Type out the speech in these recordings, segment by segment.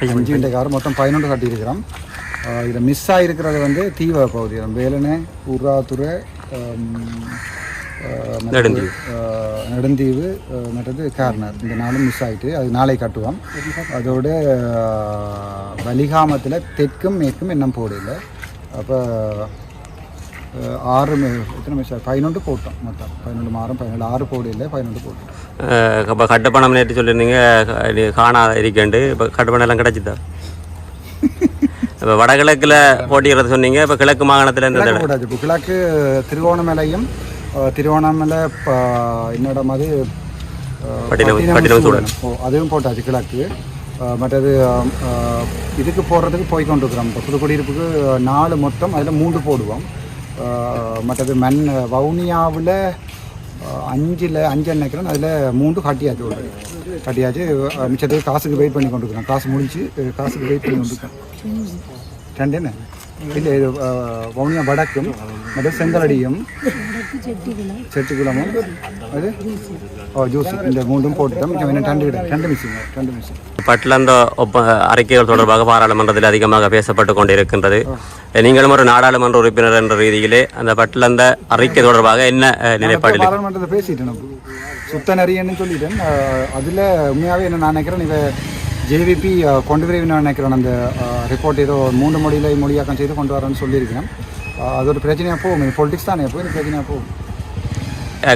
அஞ்சு கிண்ட கார் மொத்தம் பதினொன்று கட்டியிருக்கிறோம். இதில் மிஸ் ஆகிருக்கிறது வந்து தீவ பகுதி. வேலனை உர்ராத்துறை நெடுந்தீவு. மற்றது கார்னர். இந்த நாளும் மிஸ் ஆயிட்டு அது நாளை கட்டுவோம். அதோட வலிகாமத்தில் தெற்கும் மேற்கும் இன்னும் போடல அப்போ ஆறு மி- எத்தனை மிஸ் பதினொன்று போட்டோம் மொத்தம் பதினொன்று மாதம் பதினேழு ஆறு போடல பதினொன்று போட்டோம் நேற்று சொல்லியிருந்தீங்க க- இது காணாத இருக்கேன்ட்டு இப்போ கட்டுப்பணம் எல்லாம் கிடைச்சிதா இப்போ வடகிழக்கில் போட்டிக்கிறது சொன்னீங்க இப்போ கிழக்கு மாகாணத்தில் இந்த கிழக்கு போட்டாச்சு இப்போ கிழக்கு திருவோணமலையும் திருவோணமலை என்னோட. ஓ அதுவும் போட்டாச்சு கிழக்கு மற்றது இதுக்கு போடுறதுக்கு போய் கொண்டிருக்கிறோம் இப்போ புதுக்குடியிருப்புக்கு நாலு மொத்தம் அதில் மூன்று போடுவோம் மற்றது மண் வவுனியாவில் அஞ்சில் அஞ்சு நினைக்கிறேன் அதில் மூன்று கட்டியாச்சு ஒரு கட்டியாச்சு அஹ், மிச்சத்துக்கு காசுக்கு வெயிட் பண்ணி கொண்டிருக்கிறோம் காசு முடிஞ்சு காசுக்கு வெயிட் பண்ணி கொண்டிருக்கோம் ரெண்டு என்ன? இல்லை இது வவுனியா வடக்கும் மற்ற செங்கலடியும் செட்டிக்குளமும் அது ஓ ஜூஸ் இந்த மூன்றும் போட்டுட்டோம். மிச்சம் இன்னும் ரெண்டு கிட்ட ரெண்டு மிஸ்ஸிங்க ரெண்டு மிஸ்ஸிங் பட்டிலந்த ஒப்ப அறிக்கைகள் தொடர்பாக பாராளுமன்றத்தில் அதிகமாக பேசப்பட்டு கொண்டிருக்கின்றது. நீங்களும் ஒரு நாடாளுமன்ற உறுப்பினர் என்ற ரீதியிலே அந்த பட்டிலந்த அறிக்கை தொடர்பாக என்ன அஹ், நிலைப்பாடில் பாராளுமன்றத்தில் பேசிட்டேன். சுத்த நரியன்னு சொல்லிட்டேன். அதில் உண்மையாகவே என்ன நான் நினைக்கிறேன் இவ ஜேவிபி கொண்டு விரைவு நான் நினைக்கிறேன். அந்த ரிப்போர்ட் ஏதோ மூன்று மொழியில மொழியாக்கம் செய்து கொண்டு வரேன்னு சொல்லியிருக்கேன் அது ஒரு பிரச்சனையாக போகும். பொலிட்டிக்ஸ் தானே இது பிரச்சனையாக போகும்.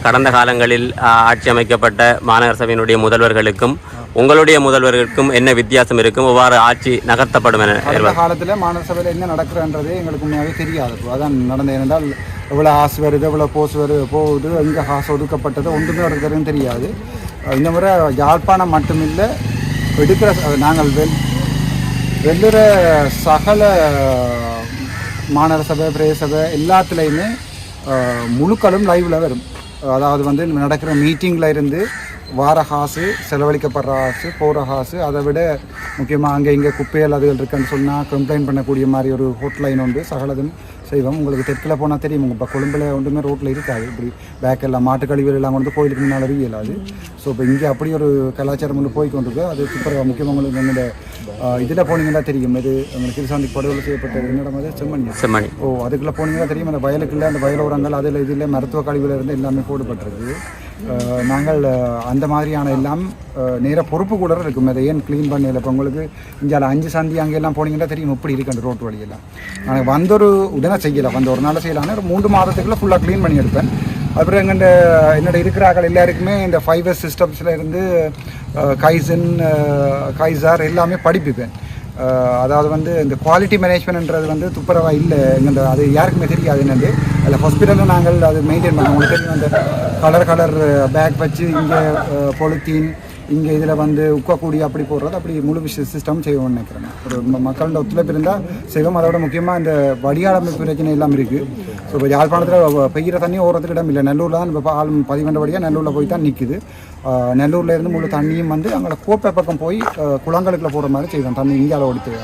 கடந்த காலங்களில் ஆட்சி அமைக்கப்பட்ட மாநகர சபையினுடைய முதல்வர்களுக்கும் உங்களுடைய முதல்வர்களுக்கும் என்ன வித்தியாசம் இருக்கும்? எவ்வாறு ஆட்சி நகர்த்தப்படும் என காலத்தில் மாநகர சபையில் என்ன நடக்கிறன்றதே எங்களுக்கு உண்மையாகவே தெரியாது. அதான் நடந்தது ஏனென்றால் எவ்வளோ ஆசு வருது எவ்வளோ போஸ் வருது போகுது எங்கே காசு ஒதுக்கப்பட்டது ஒன்றுமே ஒருத்தரும் தெரியாது. இந்த முறை யாழ்ப்பாணம் மட்டுமில்லை எடுக்கிற நாங்கள் வெல் வெல்லுற சகல மாநகர சபை பிரதேச சபை எல்லாத்துலேயுமே முழுக்களும் லைவில் வரும். அதாவது வந்து நடக்கிற மீட்டிங்கில் இருந்து வார காசு செலவழிக்கப்படுற காசு போகிற காசு அதை விட முக்கியமாக அங்கே இங்கே குப்பைகள் அதுகள் இருக்குன்னு சொன்னால் கம்ப்ளைண்ட் பண்ணக்கூடிய மாதிரி ஒரு ஹோட்லைன் உண்டு. சகலதும் செய்வோம். உங்களுக்கு தெற்கில் போனால் தெரியும். இப்போ கொழும்புல ஒன்றுமே ரோட்டில் இருக்காது. இப்படி பேக் எல்லாம் மாட்டு கழிவுகள் எல்லாம் கொண்டு கோயிலுக்கு முன்னால் இயலாது ஸோ இப்போ இங்கே அப்படி ஒரு கலாச்சாரம் ஒன்று போய் கொண்டிருக்கு. அது சூப்பராக முக்கியமாக உங்களுக்கு எங்களோட இதில் போனீங்கன்னா தெரியும். இது உங்களுக்கு கிருசாந்தி படுகொலை செய்யப்பட்டது. என்னிடம் அது செம்மணி. செம்மணி. ஓ அதுக்குள்ளே போனீங்கன்னா தெரியும். அந்த வயலுக்குள்ள அந்த வயலோரங்கள் அதில் இதில் மருத்துவ கழிவுல இருந்து எல்லாமே போடப்பட்டிருக்கு. நாங்கள் அந்த மாதிரியான எல்லாம் நேர பொறுப்பு கூட இருக்கும். அதை ஏன் க்ளீன் பண்ணல? இப்போ உங்களுக்கு இங்கே அஞ்சு சந்தி அங்கெல்லாம் போனீங்கன்னா தெரியும் எப்படி இருக்கு அந்த ரோட்டு வழியெல்லாம். நாங்கள் வந்தொரு உடனே செய்யலை. வந்த ஒரு நாள் செய்யலாம் ஒரு மூன்று மாதத்துக்குள்ளே ஃபுல்லாக க்ளீன் பண்ணி எடுப்பேன் அப்புறம் எங்கள் என்னோட இருக்கிறார்கள் எல்லாருக்குமே இந்த ஃபைவ் எஸ் சிஸ்டம்ஸில் இருந்து கைசன் கைசார் எல்லாமே படிப்பிப்பேன். அதாவது வந்து இந்த குவாலிட்டி மேனேஜ்மெண்ட்ன்றது வந்து துப்புரவா இல்லை. இந்த அது யாருக்குமே தெரியாது என்னது. அதில் ஹாஸ்பிட்டலில் நாங்கள் அது மெயின்டைன் பண்ணோம். உங்களுக்கு தெரியும் அந்த கலர் கலர் பேக் வச்சு இங்கே பொலித்தீன் இங்கே இதில் வந்து உக்கக்கூடிய அப்படி போடுறது அப்படி முழு விஷய சிஸ்டம் செய்வோம்னு நினைக்கிறேன். ஒரு மக்களோட ஒத்துழைப்பு இருந்தால் செய்வோம். அதோட முக்கியமாக இந்த வடிகாலமைப்பு பிரச்சனை எல்லாம் இருக்குது இப்போ யாழ்ப்பாணத்தில் பெய்கிற தண்ணி ஓடுறதுக்கு இடம் இல்லை. நெல்லூரில் தான் இப்போ ஆள் பதிவண்டபடியாக நெல்லூரில் போய் தான் நிற்குது நெல்லூரில் இருந்து முழு தண்ணியும் வந்து அங்கே கோப்பை பக்கம் போய் குளங்களுக்குள்ள போகிற மாதிரி செய்வோம் தண்ணி இந்தியாவில் ஓடித்து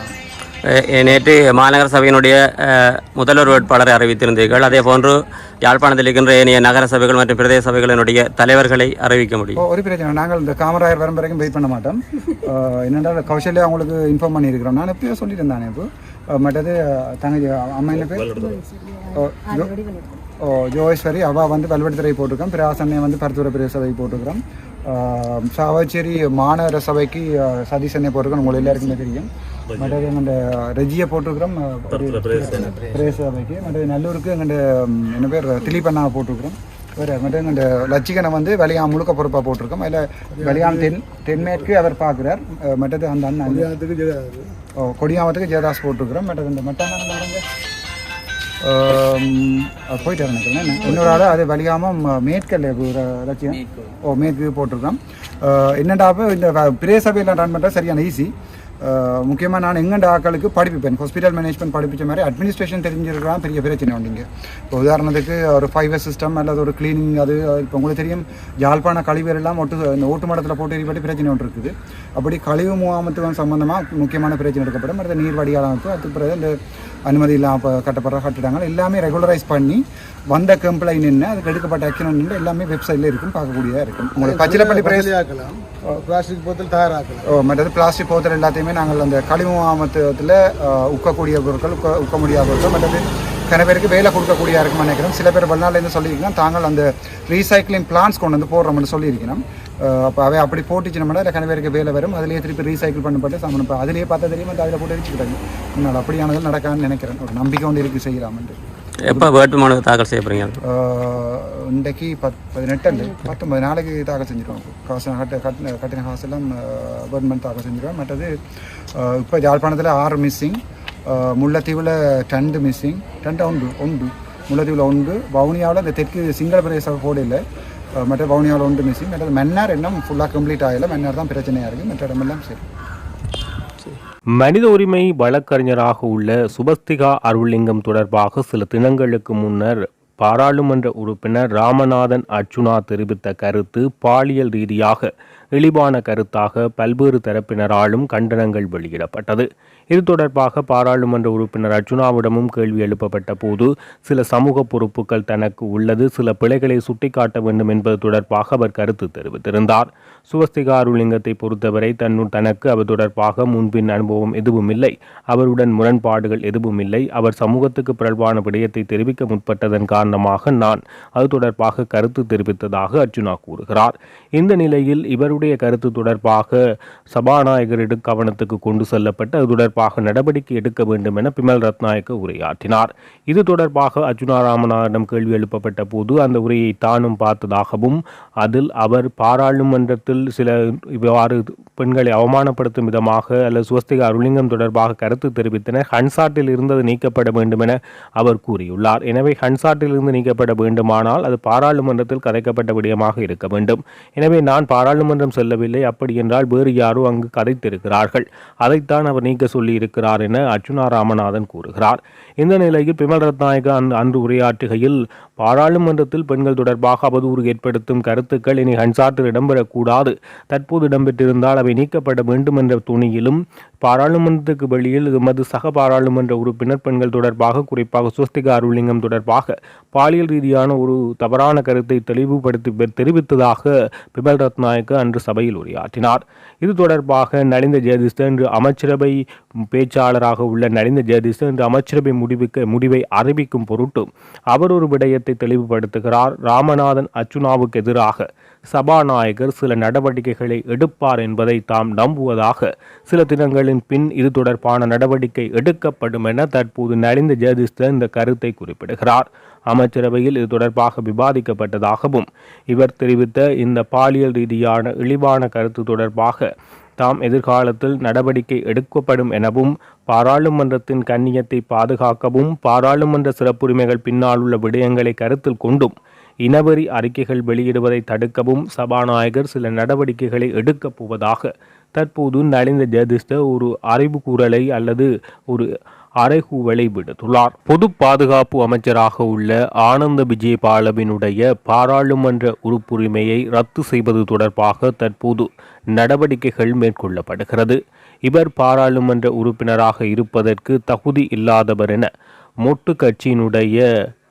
நேற்று மாநகர சபையினுடைய முதல்வர் வேட்பாளரை அறிவித்திருந்தீர்கள். அதே போன்று யாழ்ப்பாணத்தில் இருக்கின்ற ஏனைய நகர சபைகள் மற்றும் பிரதேச சபைகளினுடைய தலைவர்களை அறிவிக்க முடியும். ஒரு பிரச்சனை நாங்கள் இந்த காமராயர் வரும் வரைக்கும் வெயிட் பண்ண மாட்டோம். என்னென்றால் கௌசல்யா அவங்களுக்கு இன்ஃபார்ம் பண்ணியிருக்கிறோம். நான் எப்பயோ சொல்லியிருந்தேன் தானே இப்போ மற்றது தங்கச்சி அம்மா என்ன பேர் ஓ, ஜோகேஸ்வரி அவள் வந்து வல்வெடுத்துறை போட்டிருக்கோம் பிராசன்னை வந்து பருத்துறை பிரதேச சபைக்கு போட்டிருக்கிறோம் சாவச்சேரி மாநகர சபைக்கு அஹ், சதீஷனை போட்டிருக்கோம் உங்களுக்கு எல்லாருக்குமே தெரியும் மற்றது எங்கள்ட ரெஜியை போட்டிருக்கிறோம் பிரதேச சபைக்கு மற்றது நல்லூருக்கு எங்கள்ட என்ன பேர் திலீபண்ணாவை போட்டிருக்கிறோம் வேறு மட்டும் இந்த லட்சிகனை வந்து வெளியாம் முழுக்க பொறுப்பாக போட்டிருக்கோம். அதில் வெளியாம் தென் தென்மேற்கு அவர் பார்க்குறார். மற்றது அந்த அண்ணன் ஓ கொடியாமத்துக்கு ஜெயதாஸ் போட்டிருக்கிறோம். மற்றது இந்த பாருங்க போயிட்டு நினைக்கிறேன் இன்னொரு ஆள் அது வலியாமம் மேற்கல்ல ஒரு லட்சியம் ஓ மேற்கு போட்டிருக்கோம் அப்ப இந்த பிரே சபையில் ரன் பண்ணுறது சரியான ஈஸி முக்கியமாக நான் எங்கண்ட டாக்களுக்கு படிப்பிப்பேன் ஹாஸ்பிட்டல் மேனேஜ்மெண்ட் படிப்பிச்ச மாதிரி அட்மினிஸ்ட்ரேஷன் தெரிஞ்சிருக்கலாம் பெரிய பிரச்சனை உண்டுங்க இப்போ உதாரணத்துக்கு ஒரு ஃபைவ் சிஸ்டம் அல்லது ஒரு க்ளீனிங் அது இப்போ உங்களுக்கு தெரியும் யாழ்ப்பாண கழிவுகள் எல்லாம் ஒட்டு இந்த ஓட்டு மடத்தில் போட்டு எரிபடி பிரச்சனை ஒன்று இருக்குது. அப்படி கழிவு முகாமத்துவம் சம்பந்தமாக முக்கியமான பிரச்சனை எடுக்கப்படும். அடுத்த நீர் வடிகால் அமைப்பு அதுக்கு பிறகு இந்த அனுமதி இல்லாமல் கட்டப்படுற கட்டிடங்கள் எல்லாமே ரெகுலரைஸ் பண்ணி வந்த கம்ப்ளைண்ட் என்ன அதுக்கு எடுக்கப்பட்ட ஆக்ஷன் என்ன எல்லாமே வெப்சைட்டில் இருக்கும் பார்க்கக்கூடியதாக இருக்கும் உங்களுக்கு பச்சிலப்பள்ளி ஆக்கலாம் பிளாஸ்டிக் போத்தல் தயாராக்கலாம். ஓ, மற்றது பிளாஸ்டிக் போத்தல் எல்லாத்தையுமே நாங்கள் அந்த களிமுகாமத்தில் உக்கக்கூடிய பொருட்கள் உக்க உக்க முடியாத பொருட்கள் மற்றது சில பேருக்கு வேலை கொடுக்கக்கூடிய இருக்குன்னு நினைக்கிறோம். சில பேர் வெளிநாட்டிலேருந்து சொல்லியிருக்கோம் தாங்கள் அந்த ரீசைக்ளிங் பிளான்ஸ் கொண்டு வந்து போடுறோம்னு சொல்லியிருக்கிறோம். அப்போ அவை அப்படி போட்டுச்சுனோம்னா அதில் கன பேருக்கு வேலை வரும். அதிலேயே திருப்பி ரீசைக்கிள் பண்ணப்பட்டு சாமன் இப்போ அதிலேயே பார்த்தா தெரியுமா? அந்த அதில் போட்டு வச்சுக்கிட்டாங்க முன்னால் அப்படியானது நடக்கான்னு நினைக்கிறேன். ஒரு நம்பிக்கை ஒன்று இருக்குது செய்யலாம்னு எப்போ வேட்புமனு தாக்கல் செய்ய போறீங்க? ஆஹ் இன்றைக்கு பத் பதினெட்டு அல்ல பத்தொன்பது நாளைக்கு தாக்கல் செஞ்சிருவோம். காசு கட்ட கட்டின கட்டின காசெல்லாம் கவர்மெண்ட் தாக்கல் செஞ்சிருவோம் மற்றது இப்போ யாழ்ப்பாணத்தில் ஆறு மிஸ்ஸிங் முல்லத்தீவில் டண்டு மிஸ்ஸிங் டண்டு உண்டு உண்டு முல்லத்தீவில் உண்டு வவுனியாவில் இந்த தெற்கு சிங்கள பிரதேச போடையில் uh, மற்ற வவுனியாவில் உண்டு மிஸ்ஸிங் மற்ற மன்னார் இன்னும் ஃபுல்லாக கம்ப்ளீட் ஆகலை. மன்னார் தான் பிரச்சனையாக இருக்குது மற்ற இடமெல்லாம் சரி. மனித உரிமை வழக்கறிஞராக உள்ள சுபஸ்திகா அருள்லிங்கம் தொடர்பாக சில தினங்களுக்கு முன்னர் பாராளுமன்ற உறுப்பினர் ராமநாதன் அர்ச்சுனா தெரிவித்த கருத்து பாலியல் ரீதியாக இழிவான கருத்தாக பல்வேறு தரப்பினராலும் கண்டனங்கள் வெளியிடப்பட்டது. இது தொடர்பாக பாராளுமன்ற உறுப்பினர் அர்ஜுனாவிடமும் கேள்வி எழுப்பப்பட்ட போது சில சமூக பொறுப்புகள் தனக்கு உள்ளது சில பிழைகளை சுட்டிக்காட்ட வேண்டும் என்பது தொடர்பாக அவர் கருத்து தெரிவித்திருந்தார். சுவஸ்திகாருலிங்கத்தை பொறுத்தவரை தன்னு தனக்கு அவர் தொடர்பாக முன்பின் அனுபவம் எதுவும் இல்லை. அவருடன் முரண்பாடுகள் எதுவும் இல்லை. அவர் சமூகத்துக்கு பிறழ்வான விடயத்தை தெரிவிக்க முற்பட்டதன் காரணமாக நான் அது தொடர்பாக கருத்து தெரிவித்ததாக அர்ஜுனா கூறுகிறார். இந்த நிலையில் இவருடைய கருத்து தொடர்பாக சபாநாயகரிடம் கவனத்துக்கு கொண்டு செல்லப்பட்டு அது தொடர்பாக நடவடிக்கை எடுக்க வேண்டும் என பிமல் ரத்நாயக்க உரையாற்றினார். இது தொடர்பாக அர்ஜுனா ராமநாதனிடம் கேள்வி எழுப்பப்பட்ட போது அந்த உரையை தானும் பார்த்ததாகவும் அதில் அவர் பாராளுமன்றத்தில் சில இவ்வாறு பெண்களை அவமானப்படுத்தும் விதமாக அல்லது சுவஸ்திக அருளிங்கம் தொடர்பாக கருத்து தெரிவித்தனர் ஹன்சாட்டில் இருந்தது நீக்கப்பட வேண்டும் என அவர் கூறியுள்ளார். எனவே ஹன்சாட்டில் இருந்து நீக்கப்பட வேண்டுமானால் அது பாராளுமன்றத்தில் கதைக்கப்பட்ட விடயமாக இருக்க வேண்டும். எனவே நான் பாராளுமன்றம் செல்லவில்லை. அப்படி என்றால் வேறு யாரோ அங்கு கதைத்திருக்கிறார்கள். அதைத்தான் அவர் நீக்க சொல்லி இருக்கிறார் என அர்ச்சுனா ராமநாதன் கூறுகிறார். இந்த நிலையில் பிமல் ரத்நாயக அன்று அன்று உரையாற்றுகையில் பாராளுமன்றத்தில் பெண்கள் தொடர்பாக அவதூறு ஏற்படுத்தும் கருத்துக்கள் இனி ஹன்சாட்டில் இடம்பெறக்கூடாது. தற்போது இடம்பெற்றிருந்தால் அவை நீக்கப்பட வேண்டும் என்ற துணியிலும் பாராளுமன்றத்துக்கு வெளியில் எமது சக பாராளுமன்ற உறுப்பினர் பெண்கள் தொடர்பாக குறிப்பாக சுவஸ்திகா அருள்லிங்கம் தொடர்பாக பாலியல் ரீதியான ஒரு தவறான கருத்தை தெளிவுபடுத்தி பெ- தெரிவித்ததாக பிபல் ரத்நாயக்கு அன்று சபையில் உரையாற்றினார். இது தொடர்பாக நலிந்த ஜெயதிஸ்த என்று அமைச்சரவை பேச்சாளராக உள்ள நலிந்த ஜெயதிஸ்த என்று அமைச்சரவை முடிவுக்கு முடிவை அறிவிக்கும் பொருட்டு அவர் ஒரு விடயத்தை தெளிவுபடுத்துகிறார். ராமநாதன் அர்ச்சுனாவுக்கு எதிராக சபாநாயகர் சில நடவடிக்கைகளை எடுப்பார் என்பதை தாம் நம்புவதாக சில தினங்கள் தினங்களின் பின் இது தொடர்பான நடவடிக்கை எடுக்கப்படும் என தற்போது நலிந்த ஜெயதிஸ்த இந்த கருத்தை குறிப்பிடுகிறார். அமைச்சரவையில் இது தொடர்பாக விவாதிக்கப்பட்டதாகவும் இவர் தெரிவித்த இந்த பாலியல் ரீதியான இழிவான கருத்து தொடர்பாக தாம் எதிர்காலத்தில் நடவடிக்கை எடுக்கப்படும் எனவும் பாராளுமன்றத்தின் கண்ணியத்தை பாதுகாக்கவும் பாராளுமன்ற சிறப்புரிமைகள் பின்னால் உள்ள விடயங்களை கருத்தில் கொண்டும் இனவெறி அறிக்கைகள் வெளியிடுவதை தடுக்கவும் சபாநாயகர் சில நடவடிக்கைகளை எடுக்கப் போவதாக தற்போது நலிந்த ஜெயதிஷ்ட ஒரு அறிவுக்கூறலை அல்லது ஒரு அறைகூவலை விடுத்துள்ளார். பொது பாதுகாப்பு அமைச்சராக உள்ள ஆனந்த விஜயபாலவினுடைய பாராளுமன்ற உறுப்புரிமையை ரத்து செய்வது தொடர்பாக தற்போது நடவடிக்கைகள் மேற்கொள்ளப்படுகிறது. இவர் பாராளுமன்ற உறுப்பினராக இருப்பதற்கு தகுதி இல்லாதவர் என மொட்டு கட்சியினுடைய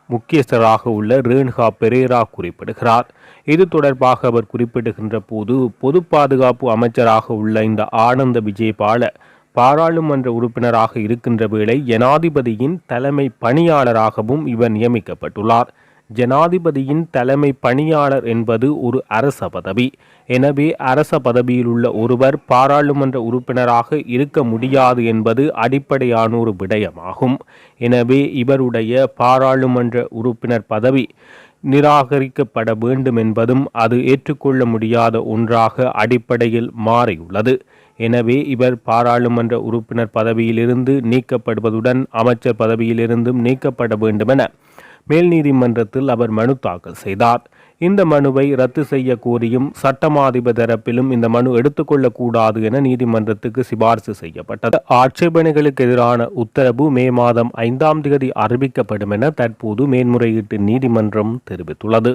முக்கியஸ்தராக உள்ள ரேணுகா பெரேரா குறிப்பிடுகிறார். இது தொடர்பாக அவர் குறிப்பிடுகின்ற போது பொது பாதுகாப்பு அமைச்சராக உள்ள இந்த ஆனந்த விஜயபால பாராளுமன்ற உறுப்பினராக இருக்கின்ற வேளை ஜனாதிபதியின் தலைமை பணியாளராகவும் இவர் நியமிக்கப்பட்டுள்ளார். ஜனாதிபதியின் தலைமை பணியாளர் என்பது ஒரு அரச பதவி. எனவே அரச பதவியில் உள்ள ஒருவர் பாராளுமன்ற உறுப்பினராக இருக்க முடியாது என்பது அடிப்படையான ஒரு விடயமாகும். எனவே இவருடைய பாராளுமன்ற உறுப்பினர் பதவி நிராகரிக்கப்பட வேண்டும் என்பதும் அது ஏற்றுக்கொள்ள முடியாத ஒன்றாக அடிப்படையில் மாறியுள்ளது. எனவே இவர் பாராளுமன்ற உறுப்பினர் பதவியிலிருந்து நீக்கப்படுவதுடன் அமைச்சர் பதவியிலிருந்தும் நீக்கப்பட வேண்டுமென மேல் நீதிமன்றத்தில் அவர் மனு தாக்கல் செய்தார். இந்த மனுவை ரத்து செய்ய கோரியும் சட்டமாதிப தரப்பிலும் இந்த மனு எடுத்துக்கொள்ளக்கூடாது என நீதிமன்றத்துக்கு சிபார்சு செய்யப்பட்டது. ஆட்சேபனைகளுக்கு எதிரான உத்தரவு மே மாதம் ஐந்தாம் தேதி அறிவிக்கப்படும் என தற்போது மேன்முறையீட்டு நீதிமன்றம் தெரிவித்துள்ளது.